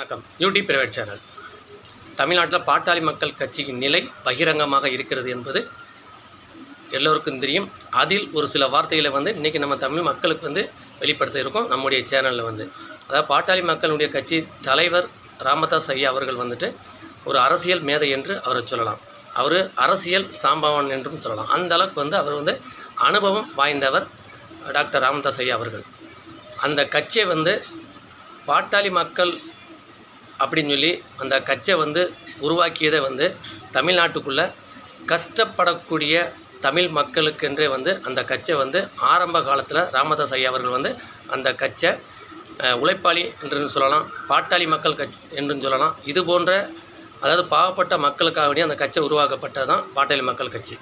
வணக்கம். யூடி private channel தமிழ்நாட்டில் பாட்டாளி மக்கள் கட்சியின் நிலை பகிரங்கமாக இருக்கிறது என்பது எல்லோருக்கும் தெரியும். அதில் ஒரு சில வார்த்தைகளை வந்து இன்றைக்கி நம்ம தமிழ் மக்களுக்கு வந்து வெளிப்படுத்த இருக்கோம். நம்முடைய சேனலில் வந்து. அதாவது பாட்டாளி மக்களுடைய கட்சி தலைவர் ராமதாஸ் ஐயா அவர்கள் வந்துட்டு ஒரு அரசியல் மேதை என்று அவரை சொல்லலாம். அவர் அரசியல் சாம்பவன் என்றும் சொல்லலாம். அந்த அளவுக்கு வந்து அவர் வந்து அனுபவம் வாய்ந்தவர் டாக்டர் ராமதாஸ் ஐயா அவர்கள். அந்த கட்சியை வந்து பாட்டாளி மக்கள் அப்படின்னு சொல்லி அந்த கட்சியை வந்து உருவாக்கியதை வந்து தமிழ்நாட்டுக்குள்ளே கஷ்டப்படக்கூடிய தமிழ் மக்களுக்கென்றே வந்து அந்த கட்சியை வந்து ஆரம்ப காலத்தில் ராமதாஸ் ஐயா அவர்கள் வந்து அந்த கட்சியை உழைப்பாளி என்று சொல்லலாம் பாட்டாளி மக்கள் கட்சி என்றும் சொல்லலாம். இது போன்ற அதாவது பாவப்பட்ட மக்களுக்காக வேண்டிய அந்த கட்சி உருவாக்கப்பட்டது தான் பாட்டாளி மக்கள் கட்சி.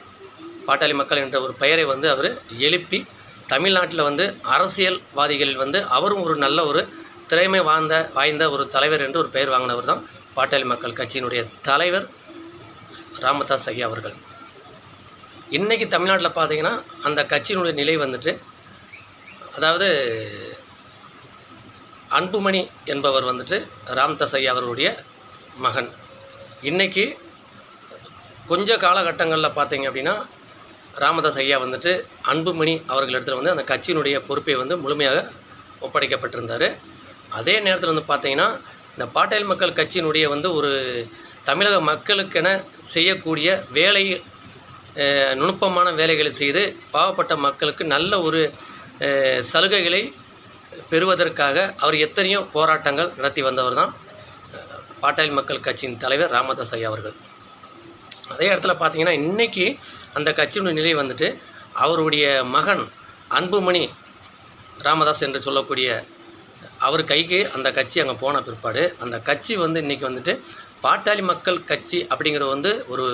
பாட்டாளி மக்கள் என்ற ஒரு பெயரை வந்து அவர் எழுப்பி தமிழ்நாட்டில் வந்து அரசியல்வாதிகளில் வந்து அவரும் ஒரு நல்ல ஒரு திறமை வாய்ந்த வாய்ந்த ஒரு தலைவர் என்று ஒரு பெயர் வாங்கினவர் தான் பாட்டாளி மக்கள் கட்சியினுடைய தலைவர் ராமதாஸ் ஐயா அவர்கள். இன்றைக்கி தமிழ்நாட்டில் பார்த்தீங்கன்னா அந்த கட்சியினுடைய நிலை வந்துட்டு அதாவது அன்புமணி என்பவர் வந்துட்டு ராம்தாஸ் ஐயா அவர்களுடைய மகன். இன்றைக்கி கொஞ்ச காலகட்டங்களில் பார்த்தீங்க அப்படின்னா ராமதாஸ் ஐயா வந்துட்டு அன்புமணி அவர்கள் எடுத்துகிட்டு வந்து அந்த கட்சியினுடைய பொறுப்பை வந்து முழுமையாக ஒப்படைக்கப்பட்டிருந்தார். அதே நேரத்தில் வந்து பார்த்தீங்கன்னா இந்த பாட்டாளி மக்கள் கட்சியினுடைய வந்து ஒரு தமிழக மக்களுக்கென செய்யக்கூடிய வேலை நுணுப்பமான வேலைகளை செய்து பாவப்பட்ட மக்களுக்கு நல்ல ஒரு சலுகைகளை பெறுவதற்காக அவர் எத்தனையோ போராட்டங்கள் நடத்தி வந்தவர் தான் பாட்டாளி மக்கள் கட்சியின் தலைவர் ராமதாஸ் ஐயா அவர்கள். அதே இடத்துல பார்த்தீங்கன்னா இன்றைக்கி அந்த கட்சியினுடைய நிலை வந்துட்டு அவருடைய மகன் அன்புமணி ராமதாஸ் என்று சொல்லக்கூடிய அவர் கைக்கு அந்த கட்சி அங்கே போன பிற்பாடு அந்த கட்சி வந்து இன்றைக்கி வந்துட்டு பாட்டாளி மக்கள் கட்சி அப்படிங்கிறது வந்து ஒரு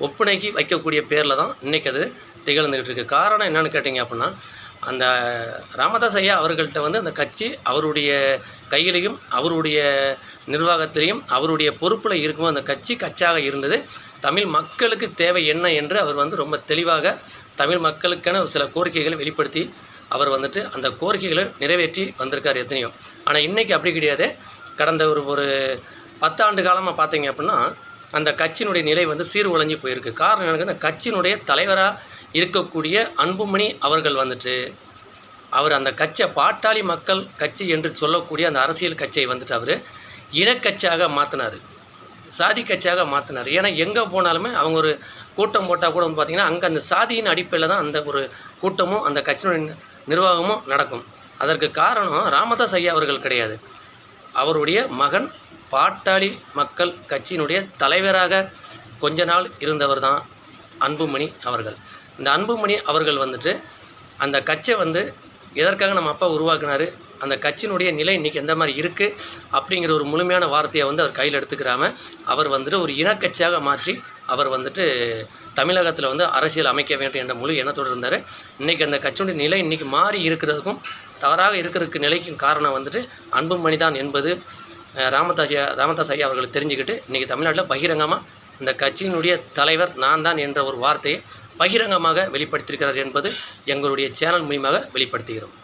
ஒப்பனைக்கு வைக்கக்கூடிய பேரில் தான் இன்றைக்கி அது திகழ்ந்துக்கிட்டு இருக்கு. காரணம் என்னென்னு கேட்டிங்க அப்படின்னா அந்த ராமதாஸ் ஐயா அவர்கள்ட்ட வந்து அந்த கட்சி அவருடைய கையிலையும் அவருடைய நிர்வாகத்திலையும் அவருடைய பொறுப்பில் இருக்கும் அந்த கட்சி கட்சியாக இருந்தது. தமிழ் மக்களுக்கு தேவை என்ன என்று அவர் வந்து ரொம்ப தெளிவாக தமிழ் மக்களுக்கான சில கோரிக்கைகளை வெளிப்படுத்தி அவர் வந்துட்டு அந்த கோரிக்கைகளை நிறைவேற்றி வந்திருக்கார் எத்தனையோ. ஆனால் இன்றைக்கி அப்படி கிடையாது. கடந்த ஒரு ஒரு பத்தாண்டு காலமாக பார்த்தீங்க அப்படின்னா அந்த கட்சியினுடைய நிலை வந்து சீர்குலைஞ்சி போயிருக்கு. காரணம் எனக்கு அந்த கட்சியினுடைய தலைவராக இருக்கக்கூடிய அன்புமணி அவர்கள் வந்துட்டு அவர் அந்த கட்சியை பாட்டாளி மக்கள் கட்சி என்று சொல்லக்கூடிய அந்த அரசியல் கட்சியை வந்துட்டு அவர் இனக்கட்சியாக மாற்றினார் சாதி கட்சியாக மாற்றினார் ஏன்னா எங்கே போனாலுமே அவங்க ஒரு கூட்டம் போட்டால் கூட வந்து பார்த்திங்கன்னா அங்கே அந்த சாதியின் அடிப்படையில் தான் அந்த ஒரு கூட்டமும் அந்த கட்சியினுடைய நிர்வாகமும் நடக்கும். அதற்கு காரணம் ராமதாஸ் ஐயா அவர்கள் கிடையாது. அவருடைய மகன் பாட்டாளி மக்கள் கட்சியினுடைய தலைவராக கொஞ்ச நாள் இருந்தவர் தான் அன்புமணி அவர்கள். இந்த அன்புமணி அவர்கள் வந்துட்டு அந்த கட்சியை வந்து எதற்காக நம்ம அப்பா உருவாக்குனாரு அந்த கட்சியினுடைய நிலை இன்றைக்கி எந்த மாதிரி இருக்குது அப்படிங்கிற ஒரு முழுமையான வார்த்தையை வந்து அவர் கையில் எடுத்துக்கிறாமல் அவர் வந்துட்டு ஒரு இனக்கட்சியாக மாற்றி அவர் வந்துட்டு தமிழகத்தில் வந்து அரசியல் அமைக்க வேண்டும் என்ற முழு எண்ணத்தோடு இருந்தார். இன்றைக்கி அந்த கட்சியுடைய நிலை இன்றைக்கி மாறி இருக்கிறதுக்கும் தவறாக இருக்கிறதுக்கு நிலைக்கும் காரணம் வந்துட்டு அன்புமணி தான் என்பது ராமதாஸ் ஐயா ராமதாஸ் ஐயா அவர்கள் தெரிஞ்சுக்கிட்டு இன்றைக்கி தமிழ்நாட்டில் பகிரங்கமாக இந்த கட்சியினுடைய தலைவர் நான் தான் என்ற ஒரு வார்த்தையை பகிரங்கமாக வெளிப்படுத்தியிருக்கிறார் என்பது எங்களுடைய சேனல் மூலியமாக வெளிப்படுத்துகிறோம்.